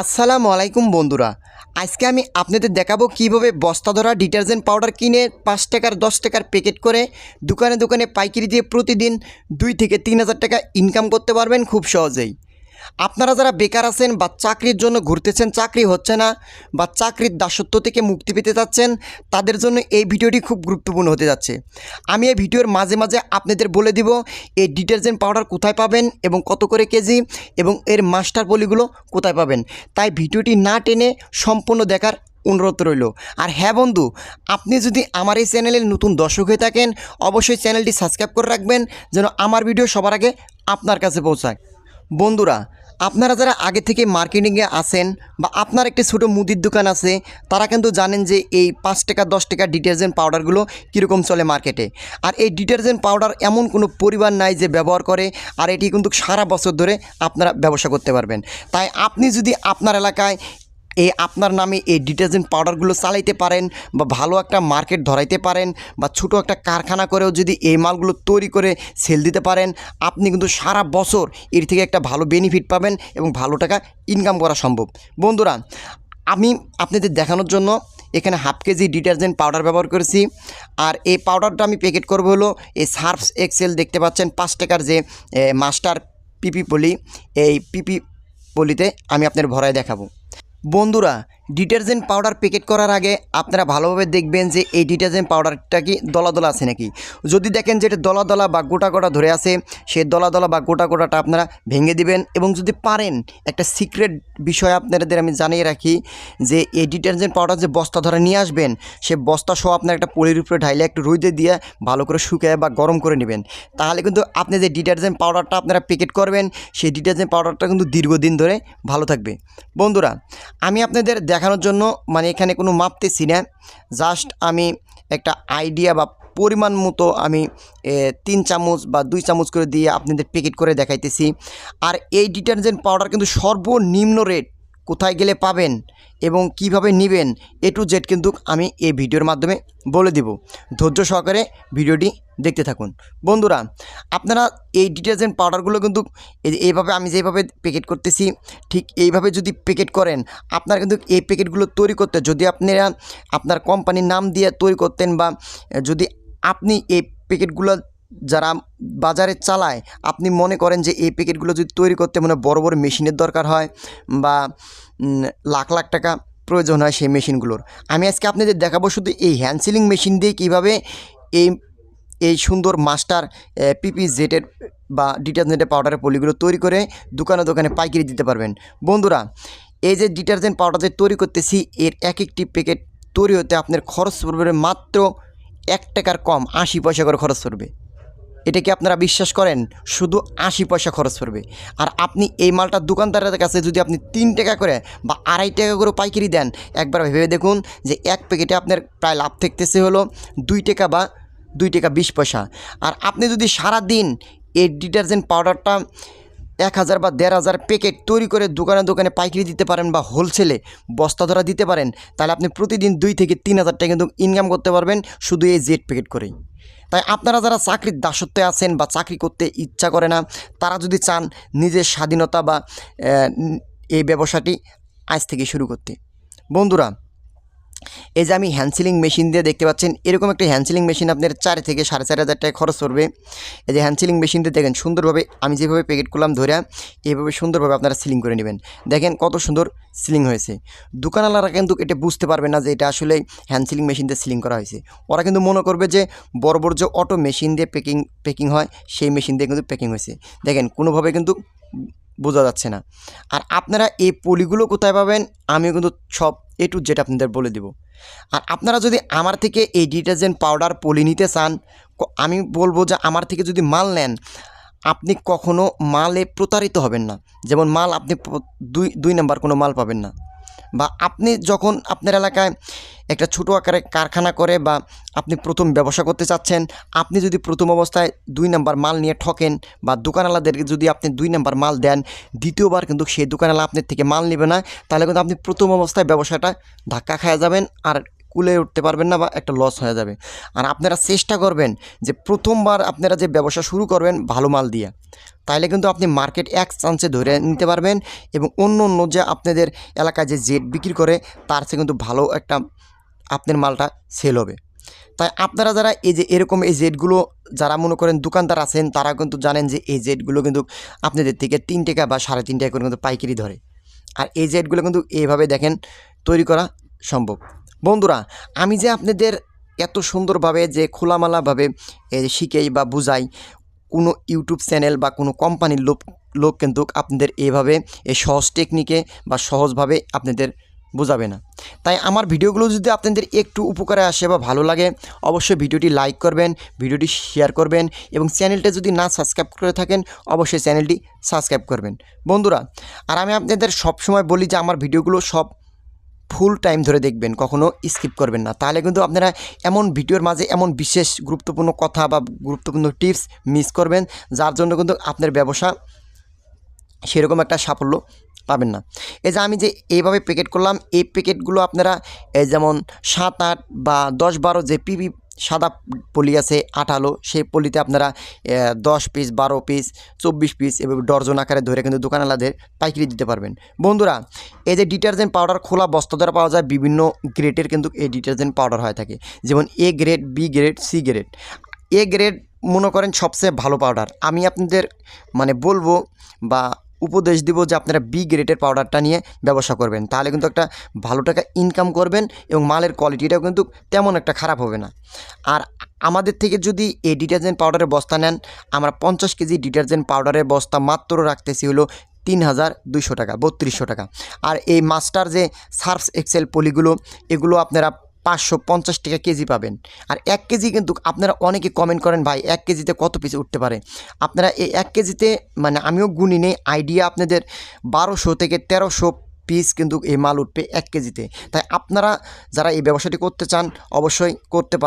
আসসালামু আলাইকুম বন্ধুরা। আজকে আমি আপনাদের দেখাবো কীভাবে বস্তা ধরা ডিটারজেন্ট পাউডার কিনে পাঁচ টাকার, দশ টাকার প্যাকেট করে দোকানে দোকানে পাইকারি দিয়ে প্রতিদিন দুই থেকে তিন হাজার টাকা ইনকাম করতে পারবেন খুব সহজেই। আপনারা যারা বেকার আছেন বা চাকরির জন্য ঘুরতেছেন, চাকরি হচ্ছে না বা চাকরির দাসত্ব থেকে মুক্তি পেতে যাচ্ছেন তাদের জন্য এই ভিডিওটি খুব গুরুত্বপূর্ণ হতে যাচ্ছে। আমি এই ভিডিওর মাঝে মাঝে আপনাদের বলে দিব, এই ডিটারজেন্ট পাউডার কোথায় পাবেন এবং কত করে কেজি এবং এর মাস্টার পলিগুলো কোথায় পাবেন। তাই ভিডিওটি না টেনে সম্পূর্ণ দেখার অনুরোধ রইল। আর হ্যাঁ বন্ধু, আপনি যদি আমার এই চ্যানেলের নতুন দর্শক হয়ে থাকেন, অবশ্যই চ্যানেলটি সাবস্ক্রাইব করে রাখবেন যেন আমার ভিডিও সবার আগে আপনার কাছে পৌঁছায়। বন্ধুরা, আপনারা যারা আগে থেকে মার্কেটিংয়ে আসেন বা আপনার একটি ছোটো মুদির দোকান আছে, তারা কিন্তু জানেন যে এই পাঁচ টাকা, দশ টাকা ডিটারজেন্ট পাউডারগুলো কীরকম চলে মার্কেটে। আর এই ডিটারজেন্ট পাউডার এমন কোনো পরিবার নাই যে ব্যবহার করে, আর এটি কিন্তু সারা বছর ধরে আপনারা ব্যবসা করতে পারবেন। তাই আপনি যদি আপনার এলাকায় এই আপনার নামে এই ডিটারজেন্ট পাউডারগুলো চালাইতে পারেন বা ভালো একটা মার্কেট ধরাইতে পারেন বা ছোটো একটা কারখানা করেও যদি এই মালগুলো তৈরি করে সেল দিতে পারেন, আপনি কিন্তু সারা বছর এর থেকে একটা ভালো বেনিফিট পাবেন এবং ভালো টাকা ইনকাম করা সম্ভব। বন্ধুরা, আমি আপনাদের দেখানোর জন্য এখানে হাফ কেজি ডিটারজেন্ট পাউডার ব্যবহার করেছি। আর এই পাউডারটা আমি প্যাকেট করব হলো এই সার্ফস এক্সেল দেখতে পাচ্ছেন, পাঁচ টাকার যে মাস্টার পিপি পলি, এই পিপি পলিতে আমি আপনার ভরায় দেখাবো। বন্ধুরা ডিটারজেন্ট পাউডার প্যাকেট করার আগে আপনারা ভালোভাবে দেখবেন যে এই ডিটারজেন্ট পাউডারটা কি দলা দলা আছে নাকি। যদি দেখেন যে এটা দলা দলা বা গোটা গোটা ধরে আছে, সেই দলা দলা বা গোটা গোটাটা আপনারা ভেঙে দিবেন এবং যদি পারেন, একটা সিক্রেট বিষয় আপনাদের আমি জানিয়ে রাখি যে এই ডিটারজেন্ট পাউডার যে বস্তা ধরে নিয়ে আসবেন, সে বস্তা সহ আপনার একটা পলির উপরে ঢাইলে একটু রুইতে দিয়ে ভালো করে শুকিয়ে বা গরম করে নেবেন। তাহলে কিন্তু আপনি যে ডিটারজেন্ট পাউডারটা আপনারা প্যাকেট করবেন, সেই ডিটারজেন্ট পাউডারটা কিন্তু দীর্ঘদিন ধরে ভালো থাকবে। বন্ধুরা, আমি আপনাদের দেখানোর জন্য মানে এখানে কোনো মাপতেছি না। জাস্ট আমি একটা আইডিয়া বা পরিমাণ মতো আমি তিন চামচ বা দুই চামচ করে দিয়ে আপনাদের প্যাকেট করে দেখাইতেছি। আর এই ডিটারজেন্ট পাউডার কিন্তু সর্বনিম্ন রেট কোথায় গেলে পাবেন এবং কীভাবে নেবেন এ টু জেড কিন্তু আমি এই ভিডিওর মাধ্যমে বলে দেব। ধৈর্য সহকারে ভিডিওটি দেখতে থাকুন। বন্ধুরা, আপনারা এই ডিটারজেন্ট পাউডারগুলো কিন্তু এই- এইভাবে আমি যেভাবে প্যাকেট করতেছি, ঠিক এইভাবে যদি প্যাকেট করেন, আপনারা কিন্তু এই প্যাকেটগুলো তৈরি করতে, যদি আপনারা আপনার কোম্পানির নাম দিয়ে তৈরি করতেন বা যদি আপনি এই প্যাকেটগুলো যারা বাজারে চালায়, আপনি মনে করেন যে এই প্যাকেটগুলো যদি তৈরি করতে মানে বড় বড় মেশিনের দরকার হয় বা লাখ লাখ টাকা প্রয়োজন হয় সেই মেশিনগুলোর। আমি আজকে আপনাদের দেখাবো শুধু এই হ্যান্ড সিলিং মেশিন দিয়ে কীভাবে এই এই সুন্দর মাস্টার পিপি জেটের বা ডিটারজেন্টের পাউডারের পলিগুলো তৈরি করে দোকানে দোকানে পাইকারি দিতে পারবেন। বন্ধুরা, এই যে ডিটারজেন্ট পাউডার যে তৈরি করতেছি, এর এক একটি প্যাকেট তৈরি হতে আপনার খরচ পড়বে মাত্র এক টাকার কম, আশি পয়সা করে খরচ পড়বে। এটা কি আপনারা বিশ্বাস করেন? শুধু আশি পয়সা খরচ পড়বে। আর আপনি এই মালটা দোকানদারের কাছে যদি আপনি তিন টাকা করে বা আড়াই টাকা করে পাইকারি দেন, একবার ভেবে দেখুন যে এক প্যাকেটে আপনার প্রায় লাভ থাকতেছে হলো দুই টাকা বা দুই টাকা বিশ পয়সা। আর আপনি যদি সারা দিন এই ডিটারজেন্ট পাউডারটা এক হাজার বা দেড় হাজার প্যাকেট তৈরি করে দোকানে দোকানে পাইকারি দিতে পারেন বা হোলসেলে বস্তা ধরা দিতে পারেন, তাহলে আপনি প্রতিদিন দুই থেকে তিন হাজার টাকা কিন্তু ইনকাম করতে পারবেন শুধু এই জেড প্যাকেট করেই। তাই আপনারা যারা চাকরির দাসত্বে আছেন বা চাকরি করতে ইচ্ছা করে না, তারা যদি চান নিজের স্বাধীনতা বা এই ব্যবসাটি আজ থেকে শুরু করতে। বন্ধুরা এই যে আমি হ্যান্ডসিলিং মেশিন দিয়ে দেখতে পাচ্ছেন, এরকম একটা হ্যান্ডসিলিং মেশিন আপনার চার থেকে সাড়ে চার হাজার টাকা খরচ পড়বে। এই যে হ্যান্ডসিলিং মেশিন দিয়ে দেখেন সুন্দরভাবে, আমি যেভাবে প্যাকেট করলাম ধরে এইভাবে সুন্দরভাবে আপনারা সিলিং করে নেবেন। দেখেন কত সুন্দর সিলিং হয়েছে। দোকানওয়ালারা কিন্তু এটা বুঝতে পারবে না যে এটা আসলে হ্যান্ড সিলিং মেশিন দিয়ে সিলিং করা হয়েছে। ওরা কিন্তু মনে করবে যে বড় বড় যে অটো মেশিন দিয়ে প্যাকিং প্যাকিং হয়, সেই মেশিন দিয়ে কিন্তু প্যাকিং হয়েছে। দেখেন কোনোভাবে কিন্তু বোঝা যাচ্ছে না। আর আপনারা এই পলিগুলো কোথায় পাবেন, আমিও কিন্তু সব এ টু জেড আপনাদের বলে দেব। আর আপনারা যদি আমার থেকে এই ডিটারজেন্ট পাউডার পলি নিতে চান আমি বলব যে আমার থেকে যদি মাল নেন, আপনি কখনো মালে প্রতারিত হবেন না। যেমন মাল আপনি দুই দুই নাম্বার কোনো মাল পাবেন না। বা আপনি যখন আপনার এলাকায় একটা ছোটো আকারে কারখানা করে বা আপনি প্রথম ব্যবসা করতে চাচ্ছেন, আপনি যদি প্রথম অবস্থায় দুই নাম্বার মাল নিয়ে ঠকেন বা দোকানওয়ালাদেরকে যদি আপনি দুই নাম্বার মাল দেন, দ্বিতীয়বার কিন্তু সেই দোকানওয়ালা আপনার থেকে মাল নেবে না, তাহলে কিন্তু আপনি প্রথম অবস্থায় ব্যবসাটা ধাক্কা খাওয়া যাবেন আর কুলে উঠতে পারবেন না বা একটা লস হয়ে যাবে। আর আপনারা চেষ্টা করবেন যে প্রথমবার আপনারা যে ব্যবসা শুরু করবেন ভালো মাল দিয়ে, তাইলে কিন্তু আপনি মার্কেট এক চান্সে ধরে নিতে পারবেন এবং অন্য অন্য যে আপনাদের এলাকায় যে জেট বিক্রি করে, তার চেয়ে কিন্তু ভালো একটা আপনার মালটা সেল হবে। তাই আপনারা যারা এই যে এরকম এই জেটগুলো যারা মনে করেন দোকানদার আছেন, তারা কিন্তু জানেন যে এই জেটগুলো কিন্তু আপনাদের থেকে তিন টাকা বা সাড়ে তিন টাকা করে কিন্তু পাইকারি ধরে। আর এই জেটগুলো কিন্তু এইভাবে দেখেন তৈরি করা সম্ভব। বন্ধুরা, আমি যে আপনাদের এত সুন্দরভাবে যে খোলামেলাভাবে শিখেই বা বুঝাই, কোনো ইউটিউব চ্যানেল বা কোনো কোম্পানির লোক লোক কিন্তু আপনাদের এইভাবে এই সহজ টেকনিকে বা সহজভাবে আপনাদের বোঝাবে না। তাই আমার ভিডিওগুলো যদি আপনাদের একটু উপকারে আসে বা ভালো লাগে, অবশ্যই ভিডিওটি লাইক করবেন, ভিডিওটি শেয়ার করবেন এবং চ্যানেলটা যদি না সাবস্ক্রাইব করে থাকেন, অবশ্যই চ্যানেলটি সাবস্ক্রাইব করবেন। বন্ধুরা, আর আমি আপনাদের সবসময় বলি যে আমার ভিডিওগুলো সব ফুল টাইম ধরে দেখবেন, কখনো স্কিপ করবেন না। তাহলে কিন্তু আপনারা এমন ভিডিওর মাঝে এমন বিশেষ গুরুত্বপূর্ণ কথা বা গুরুত্বপূর্ণ টিপস মিস করবেন, যার জন্য কিন্তু আপনার ব্যবসা সেরকম একটা সাফল্য পাবেন না। এই যে আমি যে এইভাবে প্যাকেট করলাম, এই প্যাকেটগুলো আপনারা যেমন সাত আট বা দশ বারো যে পিপি সাদা পলি আছে, আঠালো, সেই পলিতে আপনারা দশ পিস বারো পিস চব্বিশ পিস এভাবে ডর্জন আকারে ধরে কিন্তু দোকানওয়ালাদের পাইকারি দিতে পারবেন। বন্ধুরা, এই যে ডিটারজেন্ট পাউডার খোলা বস্তা দ্বারা পাওয়া যায়, বিভিন্ন গ্রেডের কিন্তু এই ডিটারজেন্ট পাউডার হয়ে থাকে। যেমন A grade, B grade, C grade. A grade মনে করেন সবচেয়ে ভালো পাউডার। আমি আপনাদের মানে বলব বা উপদেশ দিব যে আপনারা বি গ্রেডের পাউডারটা নিয়ে ব্যবসা করবেন। তাহলে কিন্তু একটা ভালো টাকা ইনকাম করবেন এবং মালের কোয়ালিটিটাও কিন্তু তেমন একটা খারাপ হবে না। আর আমাদের থেকে যদি এই ডিটারজেন্ট পাউডারের বস্তা নেন, আমরা পঞ্চাশ কেজি ডিটারজেন্ট পাউডারের বস্তা মাত্র রাখতেছি হলো তিন হাজার দুইশো টাকা, বত্রিশশো টাকা। আর এই মাস্টার যে সার্ফস এক্সেল পলিগুলো, এগুলো আপনারা পাঁচশো পঞ্চাশ টাকা কেজি পাবেন। আর এক কেজি কিন্তু আপনারা অনেকে কমেন্ট করেন, ভাই, এক কেজিতে কত পিস উঠতে পারে? আপনারা এই এক কেজিতে মানে আমিও গুনি নেই আইডিয়া আপনাদের বারোশো থেকে তেরোশো পিস কিন্তু এই মাল উঠবে এক কেজিতে। তাই আপনারা যারা এই ব্যবসাটি করতে চান, অবশ্যই করতে